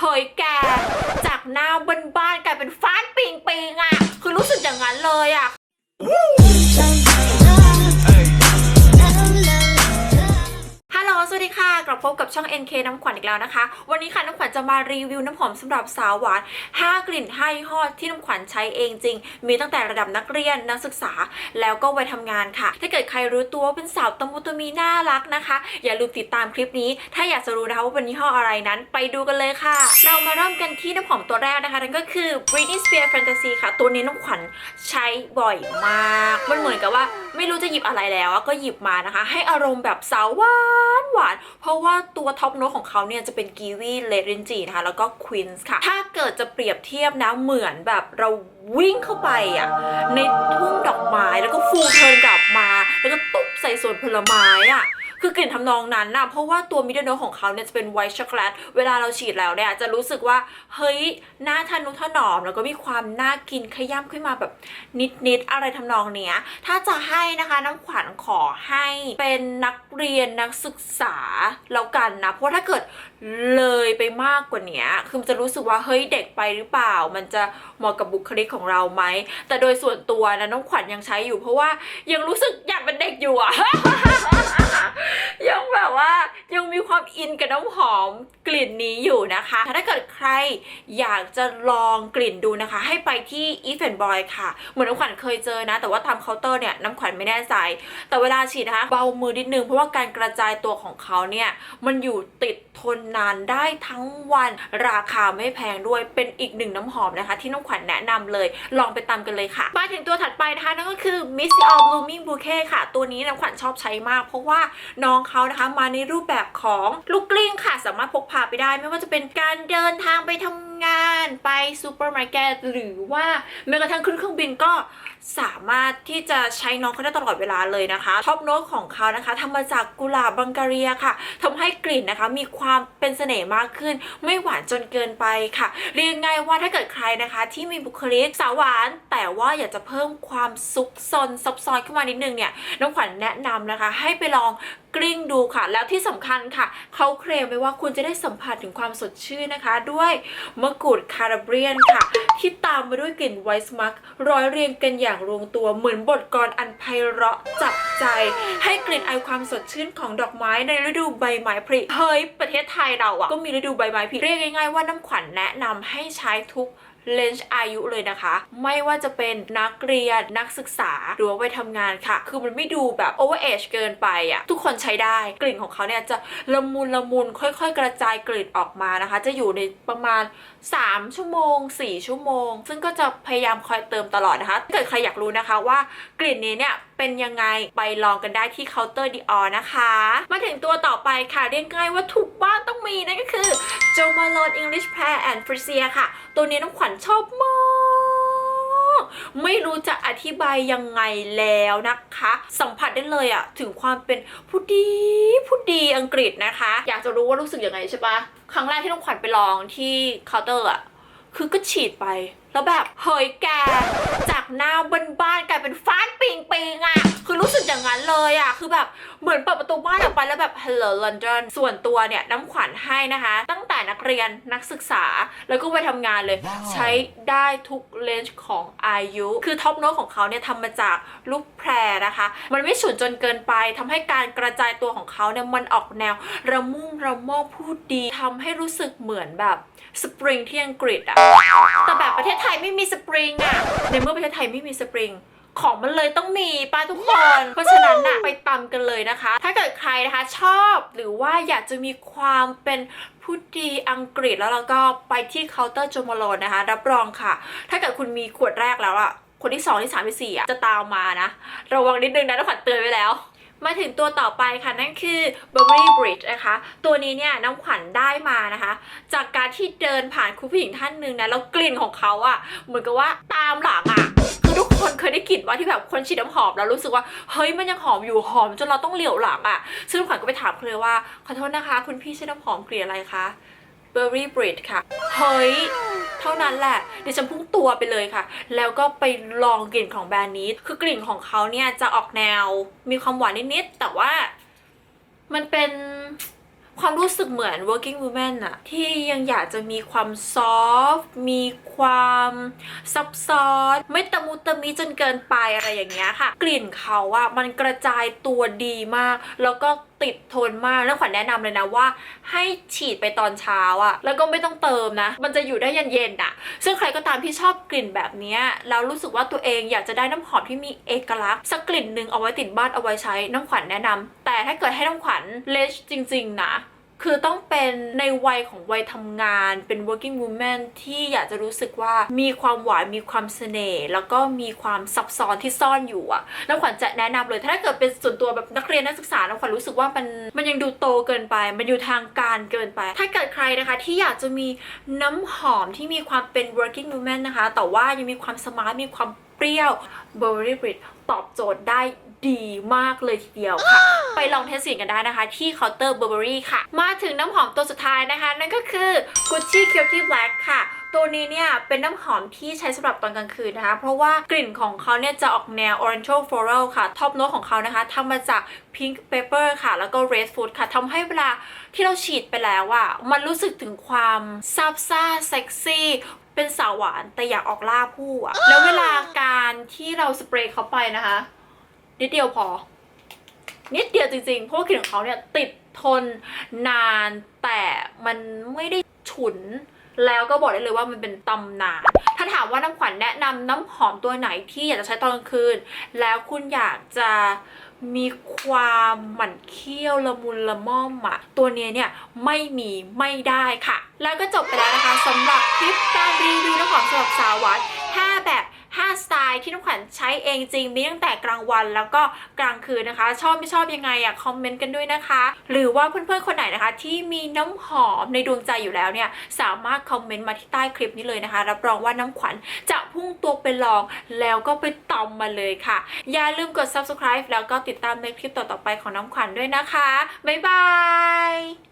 เฮ้ยแก จากหน้าบ้านๆกลายเป็นฟ้านปิงปิงอะคือรู้สึกอย่างนั้นเลยอะ ลสวัสดีค่ะกลับพบกับช่อง NK น้ำขวัญอีกแล้วนะคะ วันนี้ค่ะน้ำขวัญจะมารีวิวน้ำหอมสำหรับสาวหวาน 5 กลิ่น5ยี่ห้อที่น้ำขวัญใช้เองจริง มีตั้งแต่ระดับนักเรียนนักศึกษาแล้วก็วัยทำงานค่ะ ถ้าเกิดใครรู้ตัวว่าเป็นสาวตะมุตะมีน่ารักนะคะ อย่าลืมติดตามคลิปนี้ ถ้าอยากจะรู้นะคะว่าเป็นยี่ห้ออะไรนั้น ไปดูกันเลยค่ะ เรามาเริ่มกันที่น้ำหอมตัวแรกนะคะนั่นก็คือ Britney Spears Fantasy ค่ะ ตัวนี้น้ำขวัญใช้บ่อยมากมันเหมือนกับว่าไม่รู้จะหยิบอะไรแล้วก็หยิบมานะคะ ให้อารมณ์แบบสาวหวานหวาน เพราะว่าตัวท็อปโน้ตของเขาเนี่ยจะเป็นกีวีเลดรินจีนะคะแล้วก็ควินส์ค่ะ ถ้าเกิดจะเปรียบเทียบนะเหมือนแบบเราวิ่งเข้าไปอะในทุ่งดอกไม้แล้วก็ฟูเทิร์นกลับมา แล้วก็ตุ๊บใส่สวนผลไม้อะ คือกลิ่นทำนองนั้นนะเพราะว่าตัวมิดเดิลโนของเขาเนี่ยจะเป็นไวท์ช็อกโกแลตเวลาเราฉีดแล้วเนี่ยจะรู้สึกว่าเฮ้ยหน้าทานุถนอม แล้วก็มีความน่ากินขย้ำขึ้นมาแบบนิดๆอะไรทำนองเนี้ยถ้าจะให้นะคะน้ำขวัญขอให้เป็นนักเรียนนักศึกษาแล้วกันนะ เพราะถ้าเกิดเลยไปมากกว่าเนี้ยคือมันจะรู้สึกว่าเฮ้ยเด็กไปหรือเปล่า มันจะเหมาะกับบุคลิกของเราไหม แต่โดยส่วนตัวนะน้องขวัญยังใช้อยู่ เพราะว่ายังรู้สึกอยากเป็นเด็กอยู่อะ ยังแบบว่ายังมีความอินกับน้ำหอมกลิ่นนี้อยู่นะคะ ถ้าเกิดใครอยากจะลองกลิ่นดูนะคะ ให้ไปที่ e v e n Boy ค่ะ เหมือนน้ำขวัญเคยเจอนะ แต่ว่าตามเคาน์เตอร์เนี่ยน้ำขวัญไม่แน่ใจ แต่เวลาฉีดนะคะ เบามือนิดนึง เพราะว่าการกระจายตัวของเขาเนี่ย มันอยู่ติดทนนานได้ทั้งวันราคาไม่แพงด้วยเป็นอีกหนึ่งน้ำหอมนะคะ ที่น้องขวัญแนะนำเลยลองไปตามกันเลยค่ะมาถึงตัวถัดไปนะคะนั่นก็คือ Miss All Blooming Bouquet ค่ะ ตัวนี้น้ำขวัญชอบใช้มาก เพราะว่าน้องเขานะคะมาในรูปแบบของลูกกลิ้งค่ะ สามารถพกพาไปได้ ไม่ว่าจะเป็นการเดินทางไปทำงานไปซูเปอร์มาร์เก็ตหรือว่าแม้กระทั่งขึ้นเครื่องบินก็สามารถที่จะใช้น้องเขาได้ตลอดเวลาเลยนะคะท็อปโน้ตของเขานะคะทำมาจากกุหลาบบังการียค่ะทำให้กลิ่นนะคะ มีความเป็นเสน่ห์มากขึ้น ไม่หวานจนเกินไปค่ะ เรียกง่ายว่าถ้าเกิดใครนะคะ ที่มีบุคลิกสาวหวาน แต่ว่าอยากจะเพิ่มความซุกซนซับซ้อนขึ้นมานิดนึงเนี่ยน้องขวัญแนะนำนะคะ ให้ไปลองกลิ้งดูค่ะ แล้วที่สำคัญค่ะ เขาเคลมไว้ว่าคุณจะได้สัมผัสถึงความสดชื่นนะคะ ด้วยมะกรูดคาราเบียนค่ะ ที่ตามมาด้วยกลิ่นไวส์มักร้อยเรียงกันอย่างรวงตัวเหมือนบทกลอนอันไพเราะจับใจ ให้กลิ่นไอความสดชื่นของดอกไม้ในฤดูใบไม้ผลิเฮ้ยประเทศไทยเราอะก็มีฤดูใบไม้ผลิเรียกง่ายๆว่าน้ำขวัญแนะนำให้ใช้ทุก เลนจ์อายุเลยนะคะ ไม่ว่าจะเป็นนักเรียนนักศึกษาหรือว่าไปทำงานค่ะ คือมันไม่ดูแบบโอเวอร์เอจเกินไปอะ่ะทุกคนใช้ได้กลิ่นของเขาเนี่ยจะละมุนละมุนค่อยๆ กระจายกลิ่นออกมานะคะ จะอยู่ในประมาณ 3 ชั่วโมง 4 ชั่วโมง ซึ่งก็จะพยายามคอยเติมตลอดนะคะถ้าเกิดใครอยากรู้นะคะว่ากลิ่นนี้เนี่ย เป็นยังไงไปลองกันได้ที่เคาน์เตอร์ดีออนะคะ มาถึงตัวต่อไปค่ะเรียกง่ายว่าทุกบ้านต้องมีนั่นก็คือ Jo Malone English Pear and Frisia ค่ะ ตัวนี้น้องขวัญชอบมากไม่รู้จะอธิบายยังไงแล้วนะคะ สัมผัสได้เลยอะถึงความเป็นผู้ดีผู้ดีอังกฤษนะคะ อยากจะรู้ว่ารู้สึกยังไงใช่ปะครั้งแรกที่น้องขวัญไปลองที่เคาน์เตอร์อะคือก็ฉีดไป แล้วแบบเฮ้ยแก จากหน้าบ้านๆกลายเป็นฟ้า งปิงอะคือรู้สึกอย่างนั้นเลยอะคือแบบเหมือนเปิดประตูบ้านออกไปแล้วแบบ Hello London ส่วนตัวเนี่ยน้ำขวัญให้นะคะ ตั้งแต่นักเรียนนักศึกษาแล้วก็ไปทำงานเลยว้าวใช้ได้ทุกเลนจ์ของอายุ คือท็อปโน้ตของเขาเนี่ยทำมาจากลูกแพรนะคะ มันไม่ฉุนจนเกินไปทำให้การกระจายตัวของเขาเนี่ยมันออกแนว ระมุ่งระม่อพูดดีทำให้รู้สึกเหมือนแบบสปริงที่อังกฤษอะแต่แบบประเทศไทยไม่มีสปริงอะในเมื่อประเทศไทยไม่มีสปริง ของมันเลยต้องมีป้าทุกคน เพราะฉะนั้นน่ะไปตำกันเลยนะคะ ถ้าเกิดใครนะคะชอบหรือว่าอยากจะมีความเป็นผู้ดีอังกฤษแล้วเราก็ไปที่เคาน์เตอร์โจมาโลนนะคะ รับรองค่ะ ถ้าเกิดคุณมีขวดแรกแล้วอะคนที่สองที่สามที่สี่อะจะตามมานะ ระวังนิดนึงนะต้องขวัญเตือนไว้แล้วมาถึงตัวต่อไปค่ะ นั่นคือ Burberry Bridge นะคะ ตัวนี้เนี่ยน้ำขวัญได้มานะคะ จากการที่เดินผ่านคุณผู้หญิงท่านหนึ่งนะ แล้วกลิ่นของเขาอะเหมือนกับว่าตามหลังอะคือทุก คนเคยได้กลิ่นว่าที่แบบคนฉีดน้ำหอมแล้วรู้สึกว่าเฮ้ยมันยังหอมอยู่หอมจนเราต้องเหลียวหลังอะซึ่งขวัญก็ไปถามเขาเลยว่าขอโทษนะคะ คุณพี่ใช้น้ำหอมกลิ่นอะไรคะ Burberry b r i d ค่ะ เฮ้ย เท่านั้นแหละเดิฉันพุ่งตัวไปเลยค่ะ แล้วก็ไปลองกลิ่นของแบรนด์นี้ คือกลิ่นของเขาเนี่ยจะออกแนวมีความหวานนิดๆแต่ว่ามันเป็น ความรู้สึกเหมือน working woman อะที่ยังอยากจะมีความซอฟต์มีความซับซ้อนไม่ตะมุตะมิจนเกินไปอะไรอย่างเงี้ยค่ะ กลิ่นเขาอะมันกระจายตัวดีมาก แล้วก็ติดทนมากแล้วขวัญแนะนำเลยนะว่า ให้ฉีดไปตอนเช้าอะแล้วก็ไม่ต้องเติมนะ มันจะอยู่ได้เย็นๆอะซึ่งใครก็ตามที่ชอบกลิ่นแบบเนี้ยแล้วรู้สึกว่าตัวเองอยากจะได้น้ำหอมที่มีเอกลักษณ์สักกลิ่นหนึ่งเอาไว้ติดบ้านเอาไว้ใช้น้ำขวัญแนะนำแต่ถ้าเกิดให้น้ำขวัญเลชจริง ๆ นะ คือต้องเป็นในวัยของวัยทำงานเป็น working woman ที่อยากจะรู้สึกว่ามีความหวานมีความเสน่ห์แล้วก็มีความซับซ้อนที่ซ่อนอยู่อะน้ำขวัญจะแนะนำเลยถ้าเกิดเป็นส่วนตัวแบบนักเรียนนักศึกษาน้ำขวัญรู้สึกว่ามันมันยังดูโตเกินไป มันอยู่ทางการเกินไป ถ้าเกิดใครนะคะที่อยากจะมีน้ำหอมที่มีความเป็น working woman นะคะ แต่ว่ายังมีความสมาร์ทมีความเปรี้ยว Burberry Brit ตอบโจทย์ได้ดีมากเลยทีเดียวค่ะ ไปลองเทสสิ่งกันได้นะคะ ที่เคาน์เตอร์ Burberry ค่ะ มาถึงน้ำหอมตัวสุดท้ายนะคะ นั่นก็คือ Gucci Cutie Black ค่ะตัวนี้เนี่ยเป็นน้ำหอมที่ใช้สำหรับตอนกลางคืนนะคะ เพราะว่ากลิ่นของเขาเนี่ยจะออกแนว Oriental Floral ค่ะ ท็อปโน้ตของเขานะคะทำมาจาก Pink Pepper ค่ะ แล้วก็ Red Food ค่ะทำให้เวลาที่เราฉีดไปแล้วอะมันรู้สึกถึงความซาบซ่าเซ็กซี่เป็นสาวหวานแต่อยากออกล่าผู้อะแล้วเวลา การที่เราสเปรย์เขาไปนะคะ นิดเดียวพอ นิดเดียวจริงๆ เพราะว่ากลิ่นของเขาเนี่ยติดทนนานแต่มันไม่ได้ฉุน แล้วก็บอกได้เลยว่ามันเป็นตำนาน ถ้าถามว่าน้ำขวัญแนะนำน้ำหอมตัวไหนที่อยากจะใช้ตอนกลางคืน แล้วคุณอยากจะมีความหมั่นเคี้ยวละมุนละม่อมอะตัวเนี้ยเนี่ยไม่มีไม่ได้ค่ะ แล้วก็จบไปแล้วนะคะสำหรับคลิปการรีวิวน้ำหอมสำหรับสาววาน5แบบ 5 สไตล์ที่น้องขวัญใช้เองจริงมีตั้งแต่กลางวันแล้วก็กลางคืนนะคะ ชอบไม่ชอบยังไงอะคอมเมนต์กันด้วยนะคะ หรือว่าเพื่อนๆคนไหนนะคะ ที่มีน้ำหอมในดวงใจอยู่แล้วเนี่ยสามารถคอมเมนต์มาที่ใต้คลิปนี้เลยนะคะ รับรองว่าน้ำขวัญจะพุ่งตัวไปลองแล้วก็ไปตอมมาเลยค่ะ อย่าลืมกด subscribe แล้วก็ติดตามในคลิปต่อๆไปของน้ำขวัญด้วยนะคะ บ๊ายบาย